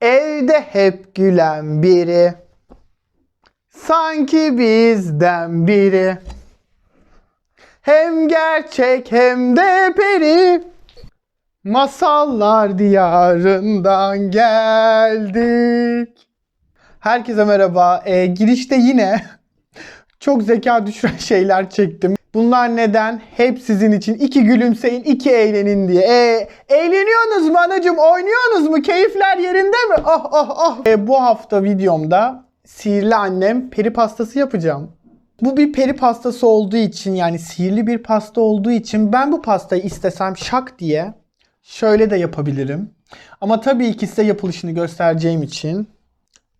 Evde hep gülen biri. Sanki bizden biri. Hem gerçek hem de peri. Masallar diyarından geldik. Herkese merhaba. Ee, girişte yine çok zeka düşüren şeyler çektim. Bunlar neden? Hep sizin için. İki gülümseyin, iki eğlenin diye. Ee, eğleniyorsunuz mu anacım? Oynuyorsunuz mu? Keyifler yerinde mi? Ah ah ah. Ee, bu hafta videomda sihirli annem peri pastası yapacağım. Bu bir peri pastası olduğu için yani sihirli bir pasta olduğu için ben bu pastayı istesem şak diye şöyle de yapabilirim. Ama tabii ki size yapılışını göstereceğim için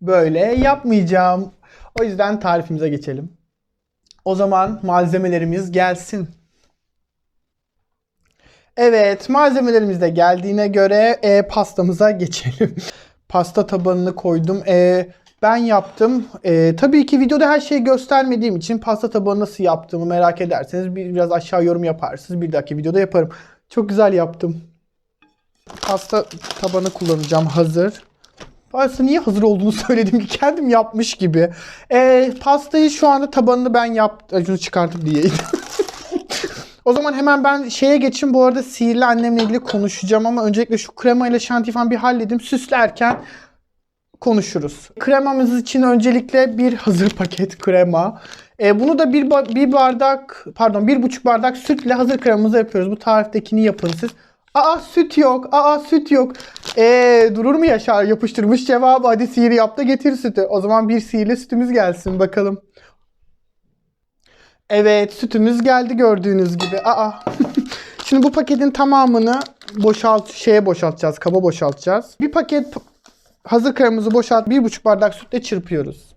böyle yapmayacağım. O yüzden tarifimize geçelim. O zaman malzemelerimiz gelsin. Evet, malzemelerimiz de geldiğine göre e, pastamıza geçelim. Pasta tabanını koydum. E, ben yaptım. E, tabii ki videoda her şeyi göstermediğim için pasta tabanı nasıl yaptığımı merak ederseniz bir- biraz aşağı yorum yaparsınız. Bir dahaki videoda yaparım. Çok güzel yaptım. Pasta tabanı kullanacağım hazır. Pasta niye hazır olduğunu söyledim ki kendim yapmış gibi. Ee, pastayı şu anda tabanını ben yaptım. Şunu çıkartıp diyeyim. o zaman hemen ben şeye geçeyim. Bu arada sihirli annemle ilgili konuşacağım ama öncelikle şu krema ile şantiyi falan bir halledim. Süslerken konuşuruz. Kremamız için öncelikle bir hazır paket krema. Ee, bunu da bir, bir bardak pardon bir buçuk bardak sütle hazır kremamızı yapıyoruz. Bu tariftekini yapın siz. Aa süt yok. Aa süt yok. Ee, durur mu yaşar yapıştırmış cevabı. Hadi sihir yap da getir sütü. O zaman bir sihirli sütümüz gelsin bakalım. Evet sütümüz geldi gördüğünüz gibi. Aa. Şimdi bu paketin tamamını boşalt şeye boşaltacağız. Kaba boşaltacağız. Bir paket hazır kremamızı boşalt. Bir buçuk bardak sütle çırpıyoruz.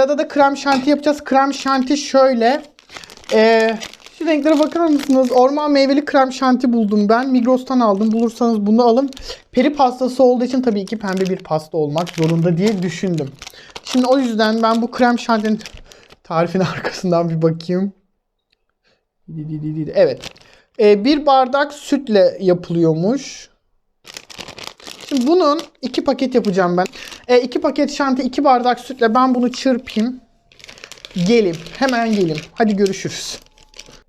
Sırada da krem şanti yapacağız. Krem şanti şöyle. Ee, şu renklere bakar mısınız? Orman meyveli krem şanti buldum ben. Migros'tan aldım. Bulursanız bunu alın. Peri pastası olduğu için tabii ki pembe bir pasta olmak zorunda diye düşündüm. Şimdi o yüzden ben bu krem şantinin tarifin arkasından bir bakayım. Evet. Ee, bir bardak sütle yapılıyormuş. Şimdi bunun iki paket yapacağım ben. E, iki paket şanti, iki bardak sütle ben bunu çırpayım. Gelim. Hemen gelim. Hadi görüşürüz.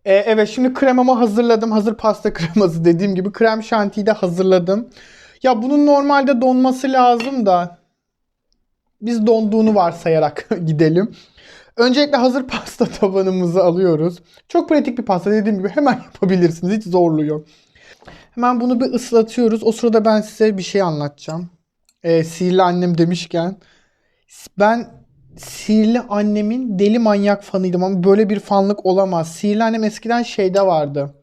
E, evet şimdi kremamı hazırladım. Hazır pasta kreması dediğim gibi. Krem şantiyi de hazırladım. Ya bunun normalde donması lazım da biz donduğunu varsayarak gidelim. Öncelikle hazır pasta tabanımızı alıyoruz. Çok pratik bir pasta dediğim gibi hemen yapabilirsiniz. Hiç zorluyor. Hemen bunu bir ıslatıyoruz. O sırada ben size bir şey anlatacağım. Ee, sihirli annem demişken. Ben sihirli annemin deli manyak fanıydım ama böyle bir fanlık olamaz. Sihirli annem eskiden şeyde vardı.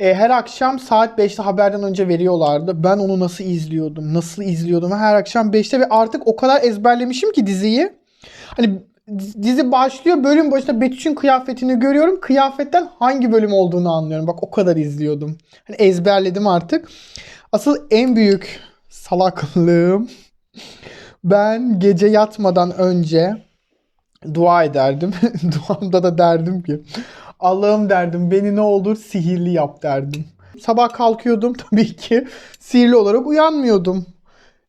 Ee, her akşam saat 5'te haberden önce veriyorlardı. Ben onu nasıl izliyordum? Nasıl izliyordum? Her akşam 5'te ve artık o kadar ezberlemişim ki diziyi. Hani dizi başlıyor bölüm başında Betüş'ün kıyafetini görüyorum. Kıyafetten hangi bölüm olduğunu anlıyorum. Bak o kadar izliyordum. Hani ezberledim artık. Asıl en büyük salaklığım ben gece yatmadan önce dua ederdim. Duamda da derdim ki Allah'ım derdim beni ne olur sihirli yap derdim. Sabah kalkıyordum tabii ki sihirli olarak uyanmıyordum.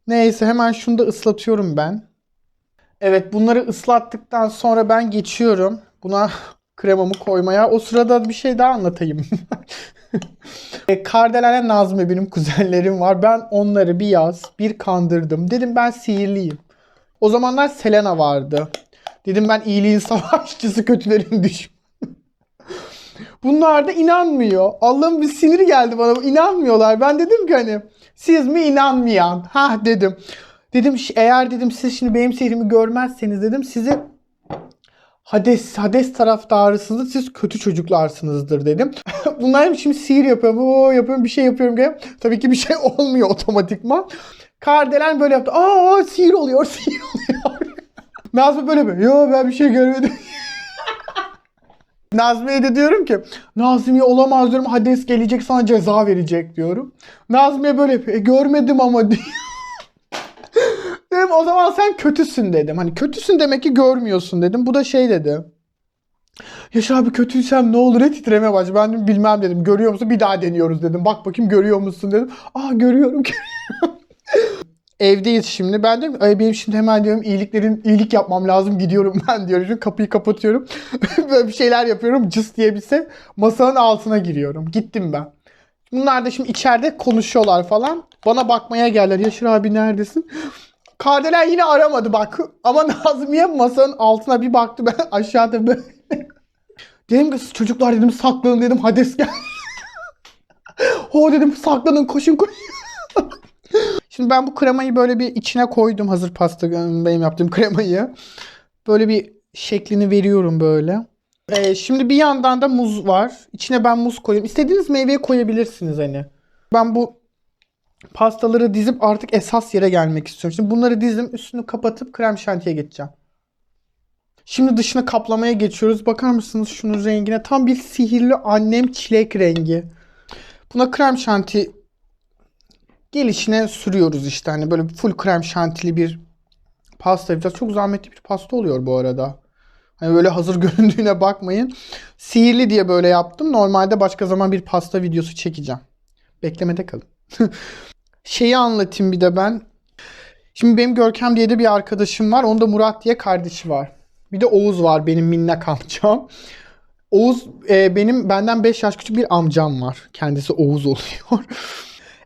Neyse hemen şunu da ıslatıyorum ben. Evet bunları ıslattıktan sonra ben geçiyorum. Buna kremamı koymaya. O sırada bir şey daha anlatayım. e, Kardelen'le Nazmi benim kuzenlerim var. Ben onları bir yaz bir kandırdım. Dedim ben sihirliyim. O zamanlar Selena vardı. Dedim ben iyiliğin savaşçısı kötülerin düşmanı. Bunlar da inanmıyor. Allah'ım bir sinir geldi bana. İnanmıyorlar. Ben dedim ki hani siz mi inanmayan? Ha dedim. Dedim "ş- eğer dedim siz şimdi benim sehrimi görmezseniz dedim sizi Hades, Hades taraftarısınız, siz kötü çocuklarsınızdır dedim. Bunlar hep şimdi sihir yapıyorum, o yapıyorum, bir şey yapıyorum. diye. Tabii ki bir şey olmuyor otomatikman. Kardelen böyle yaptı. Aa sihir oluyor, sihir oluyor. Nazmi böyle mi? Yo ben bir şey görmedim. Nazmiye de diyorum ki Nazmiye olamaz diyorum Hades gelecek sana ceza verecek diyorum. Nazmiye böyle. "E, görmedim ama diyor. dedim o zaman sen kötüsün dedim. Hani kötüsün demek ki görmüyorsun dedim. Bu da şey dedi. Yaşar abi kötüysem ne olur ne titreme başladı. Ben dedim, bilmem dedim. Görüyor musun? Bir daha deniyoruz dedim. Bak bakayım görüyor musun dedim. Aa görüyorum. Evdeyiz şimdi. Ben ki, "Ay, benim şimdi hemen diyorum iyiliklerin iyilik yapmam lazım. Gidiyorum ben diyorum. Şimdi kapıyı kapatıyorum. Böyle bir şeyler yapıyorum. Cıs diye bir ses. Masanın altına giriyorum. Gittim ben. Bunlar da şimdi içeride konuşuyorlar falan. Bana bakmaya geldiler. Yaşar abi neredesin? Kardelen yine aramadı bak. Ama Nazmiye masanın altına bir baktı. Ben aşağıda böyle. Dedim ki çocuklar dedim saklanın dedim. Hades gel. Ho dedim saklanın koşun koşun. Şimdi ben bu kremayı böyle bir içine koydum. Hazır pasta benim yaptığım kremayı. Böyle bir şeklini veriyorum böyle. Ee, şimdi bir yandan da muz var. İçine ben muz koyuyorum. İstediğiniz meyveyi koyabilirsiniz hani. Ben bu pastaları dizip artık esas yere gelmek istiyorum. Şimdi bunları dizdim. Üstünü kapatıp krem şantiye geçeceğim. Şimdi dışını kaplamaya geçiyoruz. Bakar mısınız şunun rengine? Tam bir sihirli annem çilek rengi. Buna krem şanti gelişine sürüyoruz işte. Hani böyle full krem şantili bir pasta yapacağız. Çok zahmetli bir pasta oluyor bu arada. Hani böyle hazır göründüğüne bakmayın. Sihirli diye böyle yaptım. Normalde başka zaman bir pasta videosu çekeceğim. Beklemede kalın. Şeyi anlatayım bir de ben. Şimdi benim Görkem diye de bir arkadaşım var. Onda Murat diye kardeşi var. Bir de Oğuz var benim minnak amcam. Oğuz e, benim benden 5 yaş küçük bir amcam var. Kendisi Oğuz oluyor.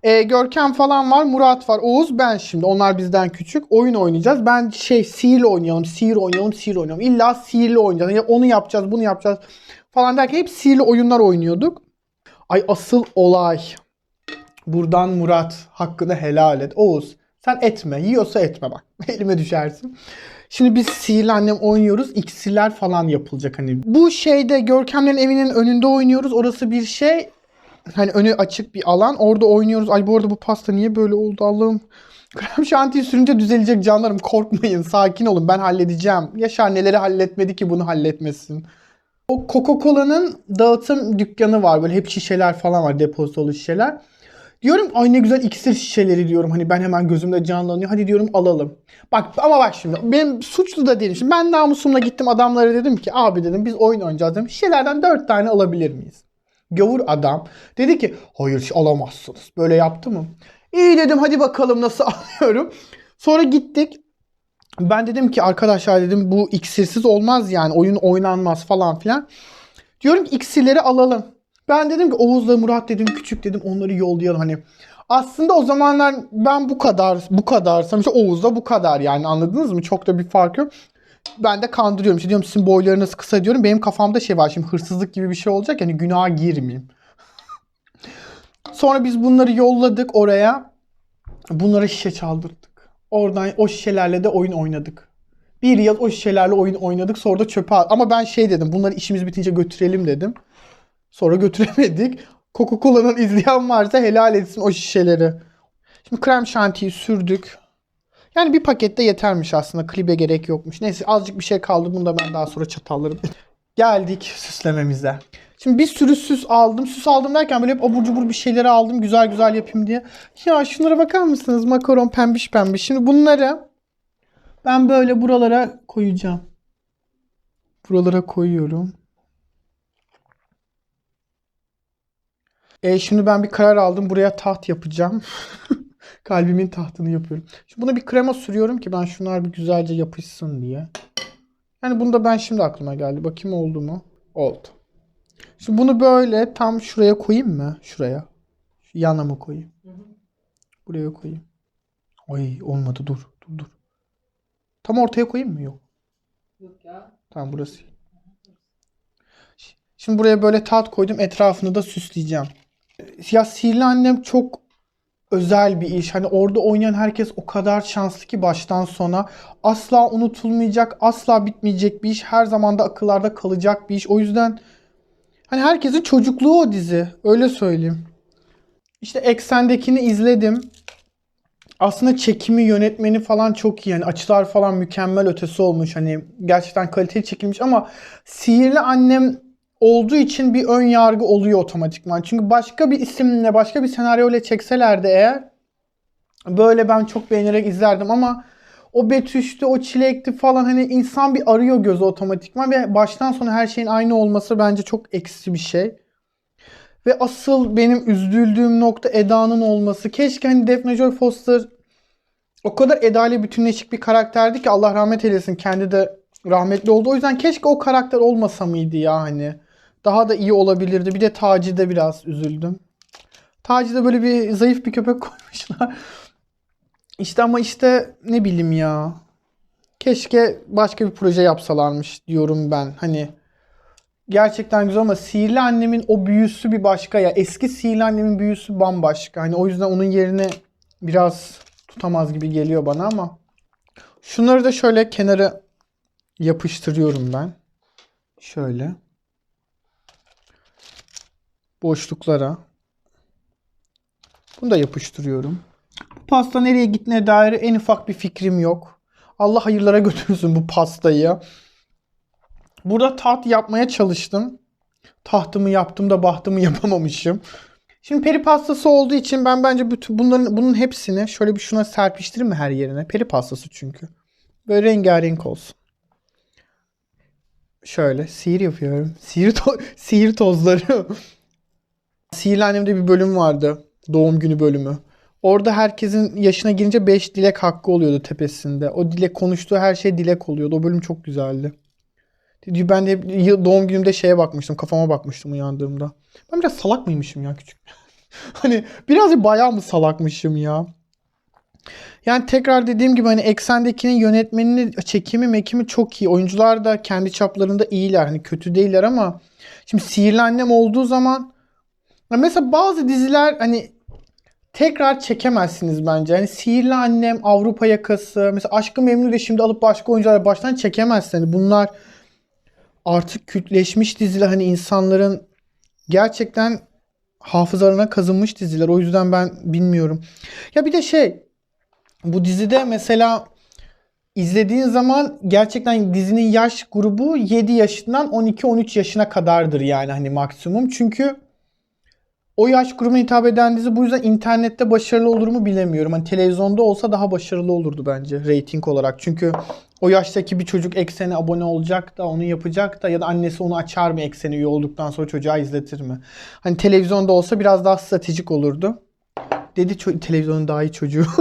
E, Görkem falan var. Murat var. Oğuz ben şimdi. Onlar bizden küçük. Oyun oynayacağız. Ben şey sihirli oynayalım. Sihir oynayalım. Sihir oynayalım. İlla sihirli oynayacağız. Yani onu yapacağız. Bunu yapacağız. Falan derken hep sihirli oyunlar oynuyorduk. Ay asıl olay. Buradan Murat hakkını helal et. Oğuz sen etme. Yiyorsa etme bak. Elime düşersin. Şimdi biz sihirli annem oynuyoruz. İksirler falan yapılacak hani. Bu şeyde Görkemlerin evinin önünde oynuyoruz. Orası bir şey. Hani önü açık bir alan. Orada oynuyoruz. Ay bu arada bu pasta niye böyle oldu Allah'ım. Krem şantiyi sürünce düzelecek canlarım. Korkmayın. Sakin olun. Ben halledeceğim. Yaşar neleri halletmedi ki bunu halletmesin. O Coca-Cola'nın dağıtım dükkanı var. Böyle hep şişeler falan var. Depozitolu şişeler. Diyorum ay ne güzel iksir şişeleri diyorum. Hani ben hemen gözümde canlanıyor. Hadi diyorum alalım. Bak ama bak şimdi benim suçlu da değilim. Şimdi ben namusumla gittim adamlara dedim ki abi dedim biz oyun oynayacağız dedim. Şişelerden 4 tane alabilir miyiz? Gavur adam dedi ki hayır alamazsınız. Böyle yaptı mı? İyi dedim hadi bakalım nasıl alıyorum. Sonra gittik. Ben dedim ki arkadaşlar dedim bu iksirsiz olmaz yani oyun oynanmaz falan filan. Diyorum ki iksirleri alalım. Ben dedim ki Oğuz'la Murat dedim küçük dedim onları yollayalım hani. Aslında o zamanlar ben bu kadar bu kadarsam işte Oğuz'da bu kadar yani anladınız mı? Çok da bir fark yok. Ben de kandırıyorum. İşte diyorum sizin boylarınız kısa diyorum. Benim kafamda şey var şimdi hırsızlık gibi bir şey olacak yani günaha girmeyeyim. Sonra biz bunları yolladık oraya. Bunlara şişe çaldırdık. Oradan o şişelerle de oyun oynadık. Bir yıl o şişelerle oyun oynadık. Sonra da çöpe at- Ama ben şey dedim. Bunları işimiz bitince götürelim dedim. Sonra götüremedik. Coca-Cola'nın izleyen varsa helal etsin o şişeleri. Şimdi krem şantiyi sürdük. Yani bir pakette yetermiş aslında. Klibe gerek yokmuş. Neyse azıcık bir şey kaldı. Bunu da ben daha sonra çatallarım. Geldik süslememize. Şimdi bir sürü süs aldım. Süs aldım derken böyle hep abur cubur bir şeyleri aldım. Güzel güzel yapayım diye. Ya şunlara bakar mısınız? Makaron pembiş pembiş. Şimdi bunları ben böyle buralara koyacağım. Buralara koyuyorum. E şimdi ben bir karar aldım. Buraya taht yapacağım. Kalbimin tahtını yapıyorum. Şimdi buna bir krema sürüyorum ki ben şunlar bir güzelce yapışsın diye. Yani bunu da ben şimdi aklıma geldi. Bakayım oldu mu? Oldu. Şimdi bunu böyle tam şuraya koyayım mı? Şuraya. Şu yana mı koyayım? Buraya koyayım. Ay olmadı dur. Dur dur. Tam ortaya koyayım mı? Yok. Yok ya. Tamam burası. Şimdi buraya böyle tat koydum. Etrafını da süsleyeceğim. Ya Sihirli Annem çok özel bir iş. Hani orada oynayan herkes o kadar şanslı ki baştan sona. Asla unutulmayacak, asla bitmeyecek bir iş. Her zaman da akıllarda kalacak bir iş. O yüzden hani herkesin çocukluğu o dizi. Öyle söyleyeyim. İşte Eksen'dekini izledim. Aslında çekimi, yönetmeni falan çok iyi. Yani açılar falan mükemmel ötesi olmuş. Hani gerçekten kaliteli çekilmiş ama Sihirli Annem olduğu için bir ön yargı oluyor otomatikman. Çünkü başka bir isimle, başka bir senaryoyla çekselerdi eğer böyle ben çok beğenerek izlerdim ama o betüştü, o çilekti falan hani insan bir arıyor gözü otomatikman ve baştan sona her şeyin aynı olması bence çok eksi bir şey. Ve asıl benim üzüldüğüm nokta Eda'nın olması. Keşke hani Daphne Joy Foster o kadar Eda ile bütünleşik bir karakterdi ki Allah rahmet eylesin. Kendi de rahmetli oldu. O yüzden keşke o karakter olmasa mıydı ya hani. Daha da iyi olabilirdi. Bir de Taci'de biraz üzüldüm. Taci'de böyle bir zayıf bir köpek koymuşlar. İşte ama işte ne bileyim ya. Keşke başka bir proje yapsalarmış diyorum ben. Hani gerçekten güzel ama Sihirli Annem'in o büyüsü bir başka ya. Eski Sihirli Annem'in büyüsü bambaşka. Hani o yüzden onun yerine biraz tutamaz gibi geliyor bana ama şunları da şöyle kenara yapıştırıyorum ben. Şöyle. Boşluklara. Bunu da yapıştırıyorum. Bu pasta nereye gittiğine dair en ufak bir fikrim yok. Allah hayırlara götürsün bu pastayı. Burada taht yapmaya çalıştım. Tahtımı yaptım da bahtımı yapamamışım. Şimdi peri pastası olduğu için ben bence bütün bunların bunun hepsini şöyle bir şuna serpiştireyim mi her yerine? Peri pastası çünkü. Böyle rengarenk olsun. Şöyle sihir yapıyorum. Sihir, to- sihir tozları. Sihirli Annem'de bir bölüm vardı. Doğum günü bölümü. Orada herkesin yaşına girince 5 dilek hakkı oluyordu tepesinde. O dilek konuştuğu her şey dilek oluyordu. O bölüm çok güzeldi. Ben de doğum günümde şeye bakmıştım. Kafama bakmıştım uyandığımda. Ben biraz salak mıymışım ya küçük? hani biraz bayağı mı salakmışım ya? Yani tekrar dediğim gibi hani Eksen'dekinin yönetmenini, çekimi, mekimi çok iyi. Oyuncular da kendi çaplarında iyiler. Hani kötü değiller ama şimdi Sihirli Annem olduğu zaman mesela bazı diziler hani tekrar çekemezsiniz bence. Hani Sihirli Annem, Avrupa Yakası, mesela Aşkı Memnu da şimdi alıp başka oyuncularla baştan çekemezsiniz. Hani bunlar artık kültleşmiş diziler hani insanların gerçekten hafızalarına kazınmış diziler. O yüzden ben bilmiyorum. Ya bir de şey bu dizide mesela izlediğin zaman gerçekten dizinin yaş grubu 7 yaşından 12-13 yaşına kadardır yani hani maksimum. Çünkü o yaş grubuna hitap eden dizi bu yüzden internette başarılı olur mu bilemiyorum. Hani televizyonda olsa daha başarılı olurdu bence rating olarak. Çünkü o yaştaki bir çocuk eksene abone olacak da onu yapacak da ya da annesi onu açar mı eksene üye olduktan sonra çocuğa izletir mi? Hani televizyonda olsa biraz daha stratejik olurdu. Dedi televizyonun daha iyi çocuğu.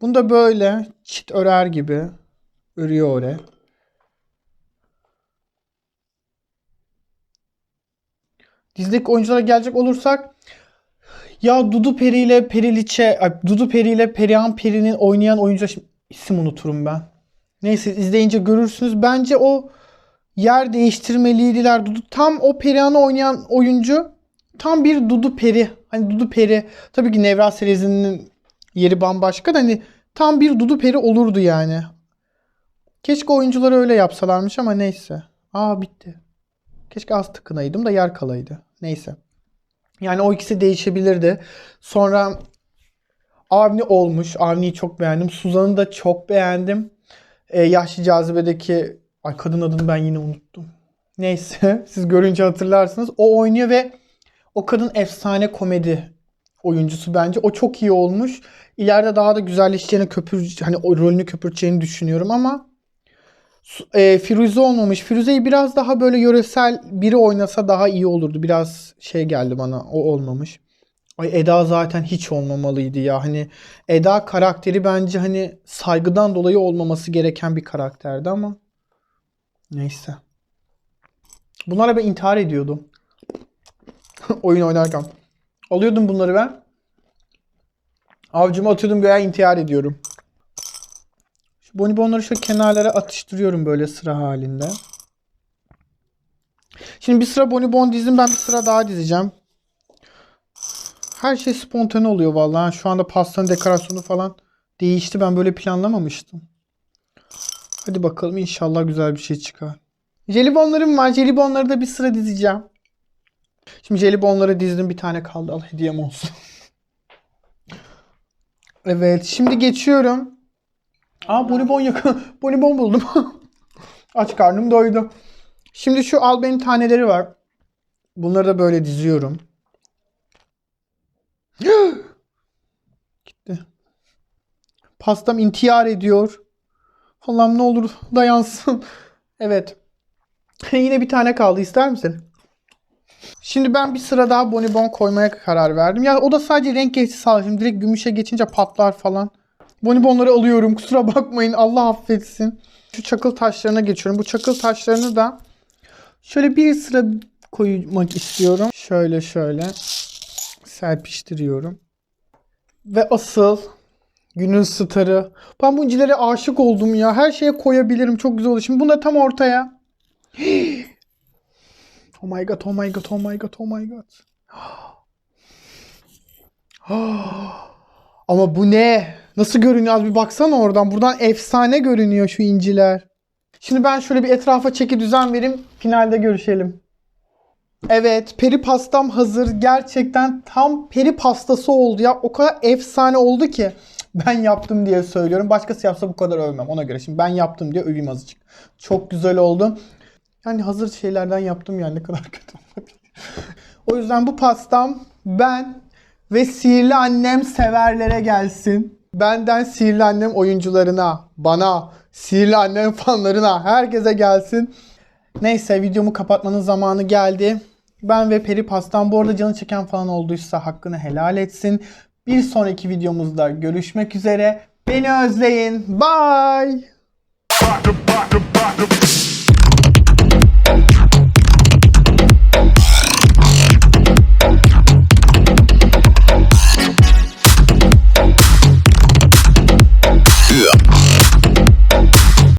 Bunu da böyle çit örer gibi örüyor oraya. Dizideki oyunculara gelecek olursak ya Dudu Peri ile Periliçe, Dudu Peri ile Perihan Peri'nin oynayan oyuncu isim unuturum ben. Neyse izleyince görürsünüz. Bence o yer değiştirmeliydiler. Dudu tam o Perihan'ı oynayan oyuncu tam bir Dudu Peri. Hani Dudu Peri tabii ki Nevra Serezi'nin yeri bambaşka da hani tam bir Dudu Peri olurdu yani. Keşke oyuncuları öyle yapsalarmış ama neyse. Aa bitti. Keşke az tıkınaydım da yer kalaydı. Neyse. Yani o ikisi değişebilirdi. Sonra Avni olmuş. Avni'yi çok beğendim. Suzan'ı da çok beğendim. Ee, Yaşlı Cazibe'deki ay kadın adını ben yine unuttum. Neyse siz görünce hatırlarsınız. O oynuyor ve o kadın efsane komedi oyuncusu bence. O çok iyi olmuş. İleride daha da güzelleşeceğini köpür hani o rolünü köpürteceğini düşünüyorum ama e, Firuze olmamış. Firuze'yi biraz daha böyle yöresel biri oynasa daha iyi olurdu. Biraz şey geldi bana. O olmamış. Ay Eda zaten hiç olmamalıydı ya. Hani Eda karakteri bence hani saygıdan dolayı olmaması gereken bir karakterdi ama neyse. Bunlara ben intihar ediyordum. Oyun oynarken. Alıyordum bunları ben. Avcuma atıyordum göğe intihar ediyorum. Şu bonibonları şöyle kenarlara atıştırıyorum böyle sıra halinde. Şimdi bir sıra bonibon dizdim. Ben bir sıra daha dizeceğim. Her şey spontane oluyor vallahi. Şu anda pastanın dekorasyonu falan değişti. Ben böyle planlamamıştım. Hadi bakalım inşallah güzel bir şey çıkar. Jelibonlarım var. Jelibonları da bir sıra dizeceğim. Şimdi jelibonları dizdim. Bir tane kaldı. Al hediyem olsun. Evet şimdi geçiyorum. Aa bonibon yakın. bonibon buldum. Aç karnım doydu. Şimdi şu albenin taneleri var. Bunları da böyle diziyorum. Gitti. Pastam intihar ediyor. Allah'ım ne olur dayansın. Evet. Yine bir tane kaldı. İster misin? Şimdi ben bir sıra daha bonibon koymaya karar verdim. Ya o da sadece renk geçti sağ Şimdi direkt gümüşe geçince patlar falan. Bonibonları alıyorum. Kusura bakmayın. Allah affetsin. Şu çakıl taşlarına geçiyorum. Bu çakıl taşlarını da şöyle bir sıra koymak istiyorum. Şöyle şöyle serpiştiriyorum. Ve asıl günün starı. Ben aşık oldum ya. Her şeye koyabilirim. Çok güzel olur. Şimdi bunu da tam ortaya. Oh my god, oh my god, oh my god, oh my god. Ama bu ne? Nasıl görünüyor? Az bir baksana oradan. Buradan efsane görünüyor şu inciler. Şimdi ben şöyle bir etrafa çeki düzen vereyim. Finalde görüşelim. Evet, peri pastam hazır. Gerçekten tam peri pastası oldu ya. O kadar efsane oldu ki. Ben yaptım diye söylüyorum. Başkası yapsa bu kadar övmem ona göre. Şimdi ben yaptım diye öveyim azıcık. Çok güzel oldu. Yani hazır şeylerden yaptım yani ne kadar kötü o yüzden bu pastam ben ve sihirli annem severlere gelsin. Benden sihirli annem oyuncularına, bana, sihirli annem fanlarına, herkese gelsin. Neyse videomu kapatmanın zamanı geldi. Ben ve Peri Pastam bu arada canı çeken falan olduysa hakkını helal etsin. Bir sonraki videomuzda görüşmek üzere. Beni özleyin. Bye.